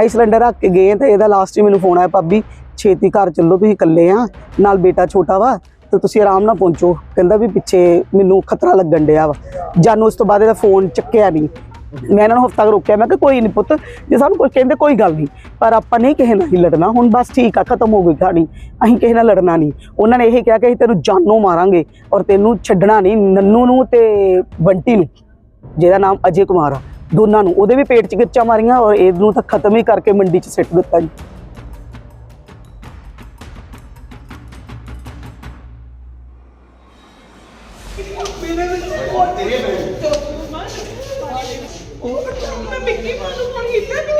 ਅਸੀਂ ਸਿਲੰਡਰ ਰੱਖ ਕੇ ਗਏ ਤਾਂ ਇਹਦਾ ਲਾਸਟ ਹੀ ਮੈਨੂੰ ਫੋਨ ਆਇਆ, ਭਾਬੀ, ਛੇਤੀ ਘਰ ਚੱਲੋ, ਤੁਸੀਂ ਇਕੱਲੇ ਆ, ਨਾਲ ਬੇਟਾ ਛੋਟਾ ਵਾ, ਤੇ ਤੁਸੀਂ ਆਰਾਮ ਨਾਲ ਪਹੁੰਚੋ। ਕਹਿੰਦਾ ਵੀ ਪਿੱਛੇ ਮੈਨੂੰ ਖਤਰਾ ਲੱਗਣ ਡਿਆ ਵਾ। ਜਾਨੂ ਉਸ ਤੋਂ ਬਾਅਦ ਇਹਦਾ ਫੋਨ ਚੱਕਿਆ ਨਹੀਂ। ਮੈਂ ਇਹਨਾਂ ਨੂੰ ਹਫਤਾ ਕੁ ਰੋਕਿਆ, ਮੈਂ ਕਿ ਕੋਈ ਨਹੀਂ ਪੁੱਤ, ਜੇ ਸਾਨੂੰ ਕੁਝ ਕਹਿੰਦੇ ਕੋਈ ਗੱਲ ਨਹੀਂ ਪਰ ਆਪਾਂ ਨਹੀਂ ਕਿਸੇ ਨਾਲ ਹੀ ਲੜਨਾ। ਹੁਣ ਬਸ ਠੀਕ ਆ, ਖਤਮ ਹੋ ਗਈ ਕਹਾਣੀ। ਅਸੀਂ ਕਿਸੇ ਨਾਲ ਲੜਨਾ ਨਹੀਂ ਉਹਨਾਂ ਨੇ ਇਹ ਕਿਹਾ ਕਿ ਅਸੀਂ ਤੈਨੂੰ ਜਾਨੋਂ ਮਾਰਾਂਗੇ ਔਰ ਤੈਨੂੰ ਛੱਡਣਾ ਨਹੀਂ ਨੰਨੂ ਨੂੰ ਤੇ ਬੰਟੀ ਨੂੰ, ਜਿਹਦਾ ਨਾਮ ਅਜੇ ਕੁਮਾਰ ਆ। ਦੋਨਾਂ ਨੂੰ। ਉਹਦੇ ਵੀ ਪੇਟ 'ਚ ਗਿੱਚਾ ਮਾਰੀਆਂ ਔਰ ਇਹਨੂੰ ਤਾਂ ਖਤਮ ਹੀ ਕਰਕੇ ਮੰਡੀ 'ਚ ਸਿੱਟ ਦਿੱਤਾ ਜੀ। ਮੈਂ ਮਿੱਕੀ ਮਾਂ ਨੂੰ ਫੋਨ ਕੀਤਾ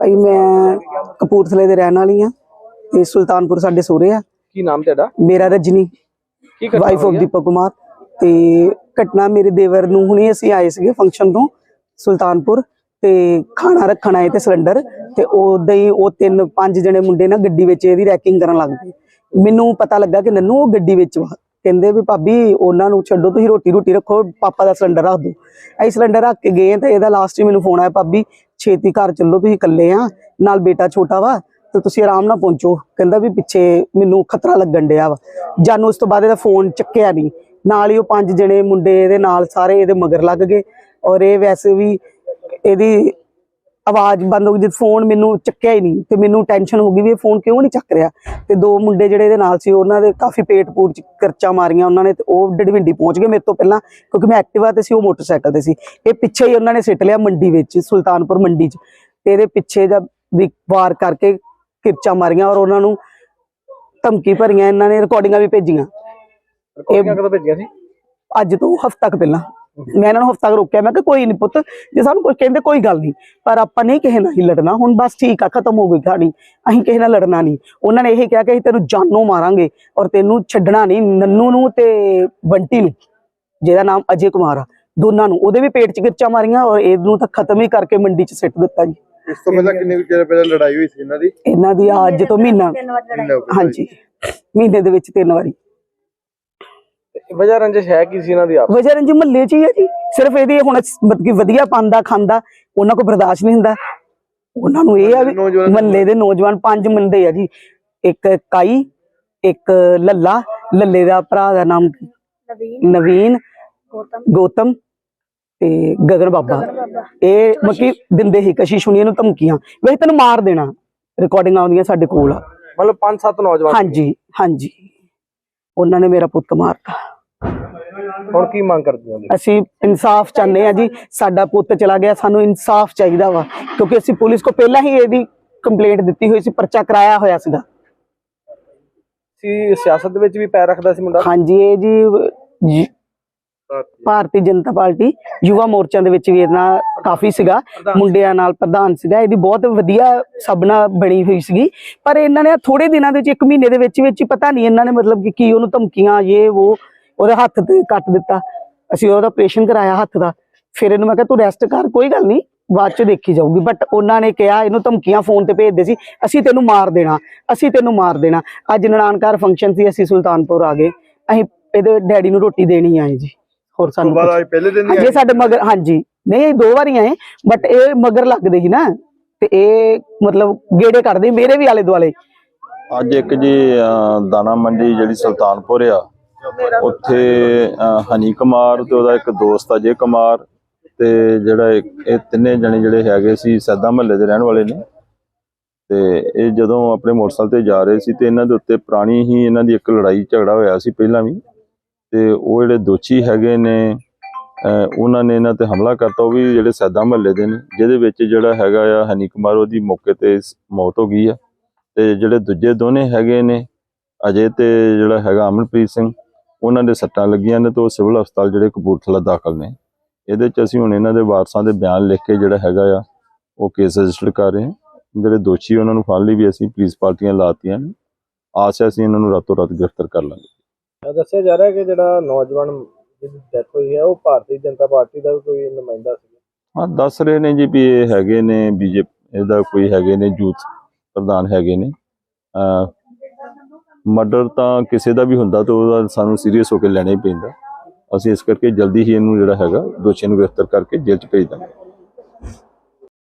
ਭਾਈ ਮੈਂ ਕਪੂਰਥਲੇ ਦੇ ਰਹਿਣ ਵਾਲੀ ਆ ਤੇ ਸੁਲਤਾਨਪੁਰ ਸਾਡੇ ਸੋਹਰੇ ਆ। ਕੀ ਨਾਮ ਤੁਹਾਡਾ? ਮੇਰਾ ਰਜਨੀ। ਕੀ ਘਟਨਾ ਵਾਈਫ ਆਫ? ਦੀਪਕ ਕੁਮਾਰ ਤੇ ਘਟਨਾ ਮੇਰੇ ਦੇਵਰ ਨੂੰ ਹੁਣੇ ਅਸੀਂ ਆਏ ਸੀਗੇ ਫੰਕਸ਼ਨ ਤੋਂ ਸੁਲਤਾਨਪੁਰ। ਤੇ ਖਾਣਾ ਰੱਖਣ ਆਏ ਤੇ ਸਿਲੰਡਰ। ਤੇ ਉਦਾਂ ਹੀ ਉਹ ਤਿੰਨ ਪੰਜ ਜਣੇ ਮੁੰਡੇ ਨਾ ਗੱਡੀ ਵਿੱਚ ਇਹਦੀ ਰੈਕਿੰਗ ਕਰਨ ਲੱਗ ਪਏ। ਮੈਨੂੰ ਪਤਾ ਲੱਗਾ ਕਿ ਨੰਨੂ ਉਹ ਗੱਡੀ ਵਿੱਚ ਵਾ। ਕਹਿੰਦੇ ਵੀ ਭਾਬੀ ਉਹਨਾਂ ਨੂੰ ਛੱਡੋ, ਤੁਸੀਂ ਰੋਟੀ ਰੋਟੀ ਰੱਖੋ, ਪਾਪਾ ਦਾ ਸਿਲੰਡਰ ਰੱਖ ਦਿਓ। ਅਸੀਂ ਸਿਲੰਡਰ ਰੱਖ ਕੇ ਗਏ ਤਾਂ ਇਹਦਾ ਲਾਸਟ ਹੀ ਮੈਨੂੰ ਫੋਨ ਆਇਆ, ਭਾਬੀ, ਛੇਤੀ ਘਰ ਚੱਲੋ, ਤੁਸੀਂ ਇਕੱਲੇ ਆ, ਨਾਲ ਬੇਟਾ ਛੋਟਾ ਵਾ, ਤੇ ਤੁਸੀਂ ਆਰਾਮ ਨਾਲ ਪਹੁੰਚੋ। ਕਹਿੰਦਾ ਵੀ ਪਿੱਛੇ ਮੈਨੂੰ ਖਤਰਾ ਲੱਗਣ ਡਿਆ ਵਾ। ਜਾਨੂੰ ਉਸ ਤੋਂ ਬਾਅਦ ਇਹਦਾ ਫੋਨ ਚੱਕਿਆ ਨਹੀਂ। ਨਾਲ ਹੀ ਉਹ ਪੰਜ ਜਣੇ ਮੁੰਡੇ ਇਹਦੇ ਨਾਲ ਸਾਰੇ ਇਹਦੇ ਮਗਰ ਲੱਗ ਗਏ। ਔਰ ਇਹ ਵੈਸੇ ਵੀ ਇਹਦੀ ਆਵਾਜ਼ ਬੰਦ ਹੋ ਗਈ ਜਦ ਫੋਨ ਮੈਨੂੰ ਚੱਕਿਆ ਹੀ ਨਹੀਂ ਤੇ ਮੈਨੂੰ ਟੈਨਸ਼ਨ ਹੋ ਗਈ ਵੀ ਇਹ ਫੋਨ ਕਿਉਂ ਨਹੀਂ ਚੱਕ ਰਿਹਾ? ਤੇ ਦੋ ਮੁੰਡੇ ਜਿਹੜੇ ਇਹਦੇ ਨਾਲ ਸੀ ਉਹਨਾਂ ਦੇ ਕਾਫੀ ਪੇਟ ਪੂਰ ਚ ਕਰਚਾ ਮਾਰੀਆਂ ਉਹਨਾਂ ਨੇ ਤੇ ਉਹ ਡੜਵਿੰਡੀ ਪਹੁੰਚ ਗਏ ਮੇਰੇ ਤੋਂ ਪਹਿਲਾਂ ਕਿਉਂਕਿ ਮੈਂ ਐਕਟਿਵਾ ਤੇ ਸੀ ਉਹ ਮੋਟਰਸਾਈਕਲ ਤੇ ਸੀ। ਇਹ ਪਿੱਛੇ ਹੀ ਉਹਨਾਂ ਨੇ ਸਿੱਟ ਲਿਆ ਮੰਡੀ ਵਿੱਚ ਸੁਲਤਾਨਪੁਰ ਮੰਡੀ 'ਚ। ਤੇ ਇਹਦੇ ਪਿੱਛੇ ਜਦ ਵੀ ਵਾਰ ਕਰਕੇ ਕਿਰਚਾ ਮਾਰੀਆਂ ਔਰ ਉਹਨਾਂ ਨੂੰ ਧਮਕੀ ਭਰੀਆਂ ਇਹਨਾਂ ਨੇ ਰਿਕਾਰਡਿੰਗਾਂ ਵੀ ਭੇਜੀਆਂ। ਰਿਕਾਰਡਿੰਗਾਂ ਕਦੋਂ ਭੇਜੀਆਂ ਸੀ? ਅੱਜ ਤੋਂ ਹਫ਼ਤਾ ਕੁ ਪਹਿਲਾਂ। ਮੈਂ ਇਹਨਾਂ ਨੂੰ ਹਫ਼ਤਾ ਰੋਕਿਆ ਮੈਂ ਕਿ ਕੋਈ ਨਹੀਂ ਪੁੱਤ ਜੇ ਸਾਨੂੰ ਕੁਝ ਕਹਿੰਦੇ ਕੋਈ ਗੱਲ ਨਹੀਂ ਪਰ ਆਪਾਂ ਨਹੀਂ ਕਿਸੇ ਨਾਲ ਹੀ ਲੜਨਾ ਹੁਣ ਬਸ ਠੀਕ ਆ ਖਤਮ ਹੋ ਗਈ ਕਹਾਣੀ ਅਸੀਂ ਕਿਸੇ ਨਾਲ ਲੜਨਾ ਨਹੀਂ ਉਹਨਾਂ ਨੇ ਇਹ ਕਿਹਾ ਕਿ ਅਸੀਂ ਤੈਨੂੰ ਜਾਨੋਂ ਮਾਰਾਂਗੇ ਔਰ ਤੈਨੂੰ ਛੱਡਣਾ ਨਹੀਂ ਨੰਨੂ ਨੂੰ ਤੇ ਬੰਟੀ ਨੂੰ ਜਿਹਦਾ ਨਾਮ ਅਜੇ ਕੁਮਾਰ ਆ ਦੋਨਾਂ ਨੂੰ। ਉਹਦੇ ਵੀ ਪੇਟ 'ਚ ਗਿਰਚਾ ਮਾਰੀਆਂ ਔਰ ਇਹਨੂੰ ਤਾਂ ਖਤਮ ਹੀ ਕਰਕੇ ਮੰਡੀ 'ਚ ਸਿੱਟ ਦਿੱਤਾ ਜੀ। ਇਸ ਤੋਂ ਪਹਿਲਾਂ ਕਿੰਨੇ ਚਿਰ ਪਹਿਲਾਂ ਲੜਾਈ ਹੋਈ ਸੀ ਇਹਨਾਂ ਦੀ? ਇਹਨਾਂ ਦੀ ਅੱਜ ਤੋਂ ਮਹੀਨਾ ਹਾਂਜੀ। ਮਹੀਨੇ ਦੇ ਵਿੱਚ ਤਿੰਨ ਵਾਰੀ। ਵਜ੍ਹਾ ਰੰਜਿਸ਼ ਹੈ ਕੀ ਸੀ ਇਹਨਾਂ ਦੀ ਆਪ? ਵਜ੍ਹਾ ਰੰਜੀ ਮਹੱਲੇ 'ਚ ਹੀ ਹੈ ਜੀ। ਸਿਰਫ ਇਹਦੀ ਹੁਣ ਮਤਲਬ ਕਿ ਵਧੀਆ ਪਾਉਂਦਾ ਖਾਂਦਾ ਉਹਨਾਂ ਕੋ ਬਰਦਾਸ਼ਤ ਨਹੀਂ ਹੁੰਦਾ। ਉਹਨਾਂ ਨੂੰ ਇਹ ਆ ਵੀ ਨੌਜਵਾਨ- ਮਹੱਲੇ ਦੇ ਨੌਜਵਾਨ ਪੰਜ ਮੁੰਡੇ ਆ ਜੀ। ਇੱਕ ਕਾਈ ਇੱਕ ਲੱਲਾ ਲੱਲੇ ਦਾ ਭਰਾ ਦਾ ਨਾਮ ਨਵੀਨ ਗੌਤਮ। ਤੇ ਗਗਨ ਬਾਬਾ। ਇਹ ਮੱਕੀ ਦਿੰਦੇ ਹੀ ਕਸ਼ਿਸ਼ ਨੂੰ ਧਮਕੀਆਂ। ਵੇ ਤੈਨੂੰ ਮਾਰ ਦੇਣਾ। ਰਿਕਾਰਡਿੰਗ ਆਉਂਦੀਆਂ ਸਾਡੇ ਕੋਲ ਆ। ਮਤਲਬ ਪੰਜ ਸੱਤ ਨੌਜਵਾਨ ਹਾਂਜੀ ਹਾਂਜੀ। ਉਹਨਾਂ ਨੇ ਮੇਰਾ ਪੁੱਤ ਮਾਰਤਾ। ਹੁਣ ਕੀ ਮੰਗ ਕਰਦੇ ਹੋ? ਅਸੀਂ ਇਨਸਾਫ ਚਾਹੁੰਦੇ ਆ ਜੀ ਸਾਡਾ ਪੁੱਤ ਚਲਾ ਗਿਆ ਸਾਨੂੰ ਇਨਸਾਫ ਚਾਹੀਦਾ ਵਾ ਕਿਉਂਕਿ ਅਸੀਂ ਪੁਲਿਸ ਕੋ ਪਹਿਲਾਂ ਹੀ ਇਹਦੀ ਕੰਪਲੇਂਟ ਦਿੱਤੀ ਹੋਈ ਸੀ ਪਰਚਾ ਕਰਾਇਆ ਹੋਇਆ ਸੀਗਾ। ਸੀ ਸਿਆਸਤ ਦੇ ਵਿੱਚ ਵੀ ਪੈਰ ਰੱਖਦਾ ਸੀ ਮੁੰਡਾ? ਹਾਂਜੀ ਇਹ ਜੀ ਭਾਰਤੀ ਜਨਤਾ ਪਾਰਟੀ ਯੁਵਾ ਮੋਰਚਾ ਦੇ ਵਿੱਚ ਵੀ ਇਹਨਾਂ ਕਾਫੀ ਸੀਗਾ ਮੁੰਡਿਆਂ ਨਾਲ ਪ੍ਰਧਾਨ ਸੀਗਾ ਇਹਦੀ ਬਹੁਤ ਵਧੀਆ ਸਬਨਾ ਬਣੀ ਹੋਈ ਸੀਗੀ। ਪਰ ਇਹਨਾਂ ਨੇ ਥੋੜੇ ਦਿਨਾਂ ਦੇ ਵਿੱਚ ਇੱਕ ਮਹੀਨੇ ਦੇ ਵਿੱਚ ਵਿੱਚ ਪਤਾ ਨਹੀਂ ਇਹਨਾਂ ਨੇ ਮਤਲਬ ਕਿ ਕੀ ਉਹਨੂੰ ਧਮਕੀਆਂ ਇਹ ਉਹ ਉਹਦੇ ਹੱਥ ਤੇ ਕੱਟ ਦਿੱਤਾ। ਅਸੀਂ ਉਹਦਾ ਆਪਰੇਸ਼ਨ ਕਰਾਇਆ ਹੱਥ ਦਾ। ਫਿਰ ਇਹਨੂੰ ਮੈਂ ਕਿਹਾ ਤੂੰ ਰੈਸਟ ਕਰ ਕੋਈ ਗੱਲ ਨਹੀਂ ਬਾਅਦ ਚ ਦੇਖੀ ਜਾਊਗੀ। ਬਟ ਉਹਨਾਂ ਨੇ ਕਿਹਾ ਇਹਨੂੰ ਧਮਕੀਆਂ ਫੋਨ ਤੇ ਭੇਜਦੇ ਸੀ ਅਸੀਂ ਤੈਨੂੰ ਮਾਰ ਦੇਣਾ ਅਸੀਂ ਤੈਨੂੰ ਮਾਰ ਦੇਣਾ। ਅੱਜ ਨਨਾਣਕਾਰ ਫੰਕਸ਼ਨ ਸੀ ਅਸੀਂ ਸੁਲਤਾਨਪੁਰ ਆ ਗਏ। ਅਸੀਂ ਇਹਦੇ ਡੈਡੀ ਨੂੰ ਰੋਟੀ ਦੇਣੀ ਆਏ ਜੀ। ਹੋਰ ਸਾਨੂੰ ਬਾਅਦ ਪਹਿਲੇ ਦਿਨ ਹੀ ਸਾਡੇ ਮਗਰ ਹਾਂਜੀ। ਨਹੀਂ ਦੋ ਵਾਰੀ ਆਏ ਬਟ ਇਹ ਮਗਰ ਲੱਗਦੇ ਸੀ ਨਾ। ਤੇ ਇਹ ਮਤਲਬ ਗੇੜੇ ਕੱਢਦੇ ਮੇਰੇ ਵੀ ਆਲੇ ਦੁਆਲੇ ਅੱਜ ਇੱਕ ਜੀ ਦਾਣਾ ਮੰਡੀ ਜਿਹੜੀ ਸੁਲਤਾਨਪੁਰ ਆ ਉੱਥੇ ਹਨੀ ਕੁਮਾਰ ਤੇ ਉਹਦਾ ਇੱਕ ਦੋਸਤ ਅਜੇ ਕੁਮਾਰ। ਤੇ ਜਿਹੜਾ ਇਹ ਤਿੰਨੇ ਜਣੇ ਜਿਹੜੇ ਹੈਗੇ ਸੀ, ਸੈਦਾ ਮਹੱਲੇ ਦੇ ਰਹਿਣ ਵਾਲੇ ਨੇ। ਤੇ ਇਹ ਜਦੋਂ ਆਪਣੇ ਮੋਟਰਸਾਈਕਲ ਤੇ ਜਾ ਰਹੇ ਸੀ ਤੇ ਇਹਨਾਂ ਦੇ ਉੱਤੇ ਪੁਰਾਣੀ ਹੀ ਇਹਨਾਂ ਦੀ ਇੱਕ ਲੜਾਈ, ਝਗੜਾ ਹੋਇਆ ਸੀ ਪਹਿਲਾਂ ਵੀ। ਤੇ ਉਹ ਜਿਹੜੇ ਦੋਸ਼ੀ ਹੈਗੇ ਨੇ ਉਹਨਾਂ ਨੇ ਇਹਨਾਂ ਤੇ ਹਮਲਾ ਕਰਤਾ, ਉਹ ਵੀ ਜਿਹੜੇ ਸੈਦਾ ਮਹੱਲੇ ਦੇ ਨੇ, ਜਿਹਦੇ ਵਿੱਚ ਜਿਹੜਾ ਹੈਗਾ ਆ ਹਨੀ ਕੁਮਾਰ, ਉਹਦੀ ਮੌਕੇ ਤੇ ਮੌਤ ਹੋ ਗਈ ਆ। ਤੇ ਜਿਹੜੇ ਦੂਜੇ ਦੋਨੇ ਹੈਗੇ ਨੇ, ਅਜੇ ਤੇ ਜਿਹੜਾ ਹੈਗਾ ਅਮਨਪ੍ਰੀਤ ਸਿੰਘ ਉਹਨਾਂ ਦੇ ਸੱਟਾਂ ਲੱਗੀਆਂ ਨੇ ਤੇ ਉਹ ਸਿਵਲ ਹਸਪਤਾਲ ਜਿਹੜੇ ਕਪੂਰਥਲਾ ਦਾਖਲ ਨੇ। ਇਹਦੇ ਚ ਅਸੀਂ ਹੁਣ ਇਹਨਾਂ ਦੇ ਵਾਰਸਾਂ ਦੇ ਬਿਆਨ ਲਿਖ ਕੇ ਜਿਹੜਾ ਹੈਗਾ ਆ ਉਹ ਕੇਸ ਰਜਿਸਟਰ ਕਰ ਰਹੇ ਹਾਂ। ਜਿਹੜੇ ਦੋਸ਼ੀ ਉਹਨਾਂ ਨੂੰ ਫੜ ਲਈ ਵੀ ਅਸੀਂ ਪੁਲਿਸ ਪਾਰਟੀਆਂ ਲਾਤੀਆਂ ਨੇ। ਆਸ ਹੈ ਅਸੀਂ ਇਹਨਾਂ ਨੂੰ ਰਾਤੋਂ ਰਾਤ ਗ੍ਰਿਫਤਾਰ ਕਰ ਲਾਂਗੇ। ਦੱਸਿਆ ਜਾ ਰਿਹਾ ਕਿ ਜਿਹੜਾ ਨੌਜਵਾਨ ਜਿਹਦੀ ਡੈਥ ਹੋਈ ਹੈ ਉਹ ਭਾਰਤੀ ਜਨਤਾ ਪਾਰਟੀ ਦਾ ਕੋਈ ਨੁਮਾਇੰਦਾ ਸੀ? ਹਾਂ ਦੱਸ ਰਹੇ ਨੇ ਜੀ ਵੀ ਇਹ ਹੈਗੇ ਨੇ ਬੀਜੇਪੀ ਇਹਦਾ ਕੋਈ ਹੈਗੇ ਨੇ ਯੂਥ ਪ੍ਰਧਾਨ ਹੈਗੇ ਨੇ। ਮਰਡਰ ਤਾਂ ਕਿਸੇ ਦਾ ਵੀ ਹੁੰਦਾ ਤਾਂ ਉਹਦਾ ਸਾਨੂੰ ਸੀਰੀਅਸ ਹੋ ਕੇ ਲੈਣਾ ਹੀ ਪੈਂਦਾ। ਅਸੀਂ ਇਸ ਕਰਕੇ ਜਲਦੀ ਹੀ ਇਹਨੂੰ ਜਿਹੜਾ ਹੈਗਾ ਦੋਸ਼ੀਆਂ ਨੂੰ ਗ੍ਰਿਫਤਾਰ ਕਰਕੇ ਜੇਲ੍ਹ 'ਚ ਭੇਜ ਦਾਂਗੇ।